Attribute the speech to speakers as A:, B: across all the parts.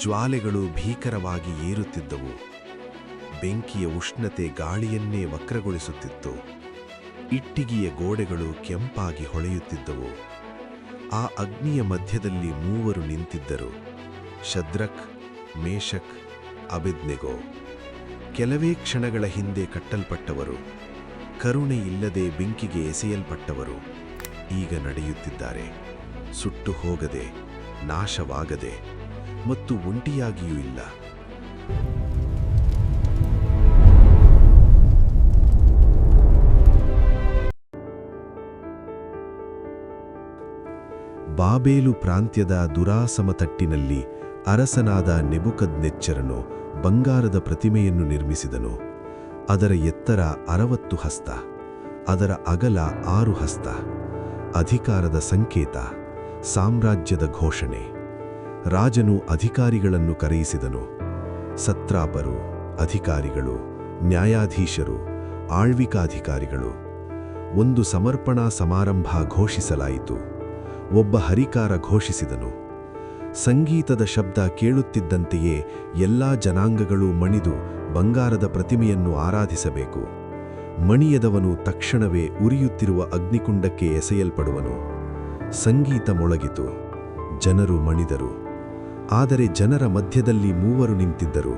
A: ಜ್ವಾಲೆಗಳು ಭೀಕರವಾಗಿ ಏರುತ್ತಿದ್ದವು. ಬೆಂಕಿಯ ಉಷ್ಣತೆ ಗಾಳಿಯನ್ನೇ ವಕ್ರಗೊಳಿಸುತ್ತಿತ್ತು. ಇಟ್ಟಿಗೆಯ ಗೋಡೆಗಳು ಕೆಂಪಾಗಿ ಹೊಳೆಯುತ್ತಿದ್ದವು. ಆ ಅಗ್ನಿಯ ಮಧ್ಯದಲ್ಲಿ ಮೂವರು ನಿಂತಿದ್ದರು. Shadrach Meshach Abednego. ಕೆಲವೇ ಕ್ಷಣಗಳ ಹಿಂದೆ ಕಟ್ಟಲ್ಪಟ್ಟವರು. ಕರುಣೆ ಇಲ್ಲದೆ ಬೆಂಕಿಗೆ ಎಸೆಯಲ್ಪಟ್ಟವರು. ಈಗ ನಡೆಯುತ್ತಿದ್ದಾರೆ. ಸುಟ್ಟು ಹೋಗದೆ, ನಾಶವಾಗದೆ. ಮತ್ತು ಒಂಟಿಯಾಗಿಯೂ ಇಲ್ಲ. ಬಾಬೇಲು ಪ್ರಾಂತ್ಯದ ದುರಾಸಮ ತಟ್ಟಿನಲ್ಲಿ ಅರಸನಾದ ನೆಬುಕದ್ನೆಚ್ಚರನು ಬಂಗಾರದ ಪ್ರತಿಮೆಯನ್ನು ನಿರ್ಮಿಸಿದನು. ಅದರ ಎತ್ತರ ಅರವತ್ತು ಹಸ್ತ, ಅದರ ಅಗಲ ಆರು ಹಸ್ತ. ಅಧಿಕಾರದ ಸಂಕೇತ, ಸಾಮ್ರಾಜ್ಯದ ಘೋಷಣೆ. ರಾಜನು ಅಧಿಕಾರಿಗಳನ್ನು ಕರೆಯಿಸಿದನು. ಸತ್ರಾಪರು, ಅಧಿಕಾರಿಗಳು, ನ್ಯಾಯಾಧೀಶರು, ಆಳ್ವಿಕಾಧಿಕಾರಿಗಳು, ಒಂದು ಸಮರ್ಪಣಾ ಸಮಾರಂಭ ಘೋಷಿಸಲಾಯಿತು. ಒಬ್ಬ ಹರಿಕಾರ ಘೋಷಿಸಿದನು. ಸಂಗೀತದ ಶಬ್ದ ಕೇಳುತ್ತಿದ್ದಂತೆಯೇ ಎಲ್ಲಾ ಜನಾಂಗಗಳು ಮಣಿದು ಬಂಗಾರದ ಪ್ರತಿಮೆಯನ್ನು ಆರಾಧಿಸಬೇಕು. ಮಣಿಯದವನು ತಕ್ಷಣವೇ ಉರಿಯುತ್ತಿರುವ ಅಗ್ನಿಕುಂಡಕ್ಕೆ ಎಸೆಯಲ್ಪಡುವನು. ಸಂಗೀತ ಮೊಳಗಿತು ಜನರು ಮಣಿದರು. ಆದರೆ ಜನರ ಮಧ್ಯದಲ್ಲಿ ಮೂವರು ನಿಂತಿದ್ದರು,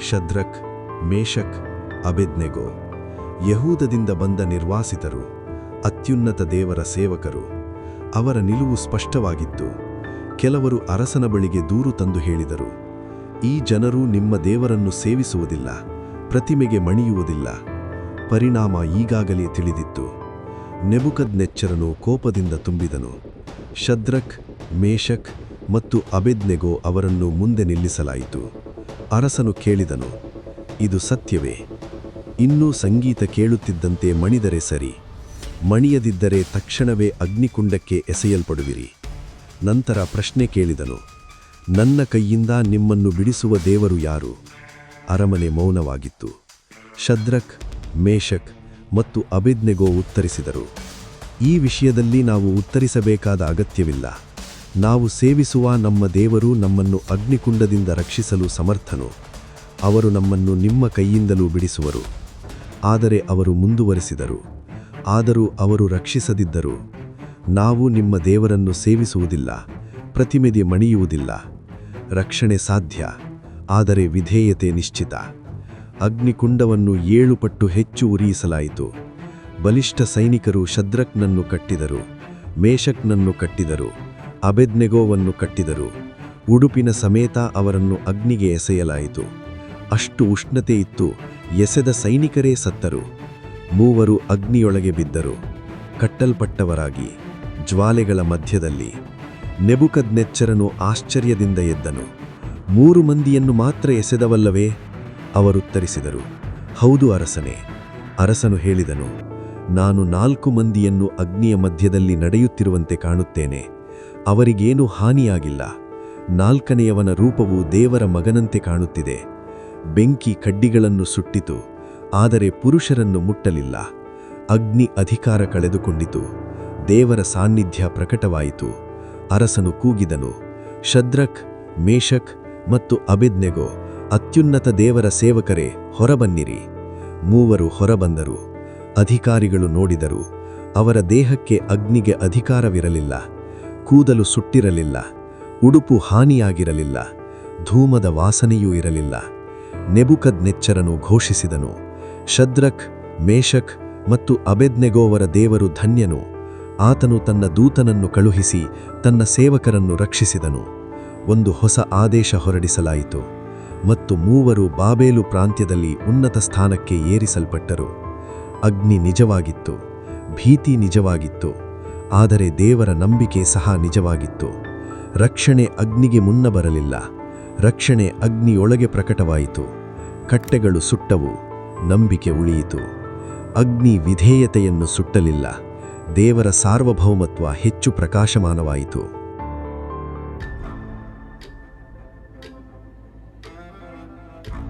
A: ಶದ್ರಕ್ ಮೇಷಕ್ ಅಬೆದ್ನೆಗೋ. ಯಹೂದದಿಂದ ಬಂದ ನಿರ್ವಾಸಿತರು, ಅತ್ಯುನ್ನತ ದೇವರ ಸೇವಕರು, ಅವರ ನಿಲುವು ಸ್ಪಷ್ಟವಾಗಿತ್ತು. ಕೆಲವರು ಅರಸನ ಬಳಿಗೆ ದೂರು ತಂದು ಹೇಳಿದರು, ಈ ಜನರು ನಿಮ್ಮ ದೇವರನ್ನು ಸೇವಿಸುವುದಿಲ್ಲ, ಪ್ರತಿಮೆಗೆ ಮಣಿಯುವುದಿಲ್ಲ. ಪರಿಣಾಮ ಈಗಾಗಲೇ ತಿಳಿದಿತ್ತು. ನೆಬುಕದ್ನೆಚ್ಚರನು ಕೋಪದಿಂದ ತುಂಬಿದನು. ಶದ್ರಕ್ ಮೇಷಕ್ ಮತ್ತು ಅಬೆದ್ನೆಗೋ ಅವರನ್ನು ಮುಂದೆ ನಿಲ್ಲಿಸಲಾಯಿತು. ಅರಸನು ಕೇಳಿದನು, ಇದು ಸತ್ಯವೇ? ಇನ್ನೂ ಸಂಗೀತ ಕೇಳುತ್ತಿದ್ದಂತೆ ಮಣಿದರೆ ಸರಿ, ಮಣಿಯದಿದ್ದರೆ ತಕ್ಷಣವೇ ಅಗ್ನಿಕುಂಡಕ್ಕೆ ಎಸೆಯಲ್ಪಡುವಿರಿ. ನಂತರ ಪ್ರಶ್ನೆ ಕೇಳಿದನು, ನನ್ನ ಕೈಯಿಂದ ನಿಮ್ಮನ್ನು ಬಿಡಿಸುವ ದೇವರು ಯಾರು? ಅರಮನೆ ಮೌನವಾಗಿತ್ತು. ಶದ್ರಕ್ ಮೇಷಕ್ ಮತ್ತು ಅಬೆದ್ನೆಗೋ ಉತ್ತರಿಸಿದರು, ಈ ವಿಷಯದಲ್ಲಿ ನಾವು ಉತ್ತರಿಸಬೇಕಾದ ಅಗತ್ಯವಿಲ್ಲ. ನಾವು ಸೇವಿಸುವ ನಮ್ಮ ದೇವರು ನಮ್ಮನ್ನು ಅಗ್ನಿಕುಂಡದಿಂದ ರಕ್ಷಿಸಲು ಸಮರ್ಥನು. ಅವರು ನಮ್ಮನ್ನು ನಿಮ್ಮ ಕೈಯಿಂದಲೂ ಬಿಡಿಸುವರು. ಆದರೆ ಅವರು ಮುಂದುವರೆಸಿದರು. ಆದರೂ ಅವರು ರಕ್ಷಿಸದಿದ್ದರು. ನಾವು ನಿಮ್ಮ ದೇವರನ್ನು ಸೇವಿಸುವುದಿಲ್ಲ ಪ್ರತಿಮೆದಿ ಮಣಿಯುವುದಿಲ್ಲ. ರಕ್ಷಣೆ ಸಾಧ್ಯ, ಆದರೆ ವಿಧೇಯತೆ ನಿಶ್ಚಿತ. ಅಗ್ನಿಕುಂಡವನ್ನು ಏಳು ಪಟ್ಟು ಹೆಚ್ಚು ಉರಿಯಿಸಲಾಯಿತು ಬಲಿಷ್ಠ ಸೈನಿಕರು ಶದ್ರಕ್ನನ್ನು ಕಟ್ಟಿದರು ಮೇಷಕ್ನನ್ನು ಕಟ್ಟಿದರು. ಅಬೆದ್ನೆಗೋವನ್ನು ಕಟ್ಟಿದರು. ಉಡುಪಿನ ಸಮೇತ ಅವರನ್ನು ಅಗ್ನಿಗೆ ಎಸೆಯಲಾಯಿತು. ಅಷ್ಟು ಉಷ್ಣತೆ ಇತ್ತು, ಎಸೆದ ಸೈನಿಕರೇ ಸತ್ತರು. ಮೂವರು ಅಗ್ನಿಯೊಳಗೆ ಬಿದ್ದರು. ಕಟ್ಟಲ್ಪಟ್ಟವರಾಗಿ, ಜ್ವಾಲೆಗಳ ಮಧ್ಯದಲ್ಲಿ. ನೆಬುಕದ್ನೆಚ್ಚರನು ಆಶ್ಚರ್ಯದಿಂದ ಎದ್ದನು. ಮೂರು ಮಂದಿಯನ್ನು ಮಾತ್ರ ಎಸೆದವಲ್ಲವೇ? ಅವರುತ್ತರಿಸಿದರು ಹೌದು ಅರಸನೆ. ಅರಸನು ಹೇಳಿದನು, ನಾನು ನಾಲ್ಕು ಮಂದಿಯನ್ನು ಅಗ್ನಿಯ ಮಧ್ಯದಲ್ಲಿ ನಡೆಯುತ್ತಿರುವಂತೆ ಕಾಣುತ್ತೇನೆ. ಅವರಿಗೇನೂ ಹಾನಿಯಾಗಿಲ್ಲ. ನಾಲ್ಕನೆಯವನ ರೂಪವು ದೇವರ ಮಗನಂತೆ ಕಾಣುತ್ತಿದೆ. ಬೆಂಕಿ ಕಡ್ಡಿಗಳನ್ನು ಸುಟ್ಟಿತು, ಆದರೆ ಪುರುಷರನ್ನು ಮುಟ್ಟಲಿಲ್ಲ. ಅಗ್ನಿ ಅಧಿಕಾರ ಕಳೆದುಕೊಂಡಿತು, ದೇವರ ಸಾನ್ನಿಧ್ಯ ಪ್ರಕಟವಾಯಿತು. ಅರಸನು ಕೂಗಿದನು, ಶದ್ರಕ್ ಮೇಷಕ್ ಮತ್ತು ಅಬೆದ್ನೆಗೋ, ಅತ್ಯುನ್ನತ ದೇವರ ಸೇವಕರೇ, ಹೊರಬನ್ನಿರಿ. ಮೂವರು ಹೊರಬಂದರು, ಅಧಿಕಾರಿಗಳು ನೋಡಿದರು, ಅವರ ದೇಹಕ್ಕೆ ಅಗ್ನಿಗೆ ಅಧಿಕಾರವಿರಲಿಲ್ಲ. ಕೂದಲು ಸುಟ್ಟಿರಲಿಲ್ಲ, ಉಡುಪು ಹಾನಿಯಾಗಿರಲಿಲ್ಲ, ಧೂಮದ ವಾಸನೆಯೂ ಇರಲಿಲ್ಲ. ನೆಬುಕದ್ನೆಚ್ಚರನು ಘೋಷಿಸಿದನು, ಶದ್ರಕ್ ಮೇಷಕ್ ಮತ್ತು ಅಬೆದ್ನೆಗೋವರ ದೇವರು ಧನ್ಯನು. ಆತನು ತನ್ನ ದೂತನನ್ನು ಕಳುಹಿಸಿ ತನ್ನ ಸೇವಕರನ್ನು ರಕ್ಷಿಸಿದನು. ಒಂದು ಹೊಸ ಆದೇಶ ಹೊರಡಿಸಲಾಯಿತು ಮತ್ತು ಮೂವರು ಬಾಬೇಲು ಪ್ರಾಂತ್ಯದಲ್ಲಿ ಉನ್ನತ ಸ್ಥಾನಕ್ಕೆ ಏರಿಸಲ್ಪಟ್ಟರು. ಅಗ್ನಿ ನಿಜವಾಗಿತ್ತು, ಭೀತಿ ನಿಜವಾಗಿತ್ತು. ಆದರೆ ದೇವರ ನಂಬಿಕೆ ಸಹ ನಿಜವಾಗಿತ್ತು. ರಕ್ಷಣೆ ಅಗ್ನಿಗೆ ಮುನ್ನ ಬರಲಿಲ್ಲ. ರಕ್ಷಣೆ ಅಗ್ನಿಯೊಳಗೆ ಪ್ರಕಟವಾಯಿತು. ಕಟ್ಟೆಗಳು ಸುಟ್ಟವು. ನಂಬಿಕೆ ಉಳಿಯಿತು. ಅಗ್ನಿ ವಿಧೇಯತೆಯನ್ನು ಸುಟ್ಟಲಿಲ್ಲ. ದೇವರ ಸಾರ್ವಭೌಮತ್ವ ಹೆಚ್ಚು ಪ್ರಕಾಶಮಾನವಾಯಿತು.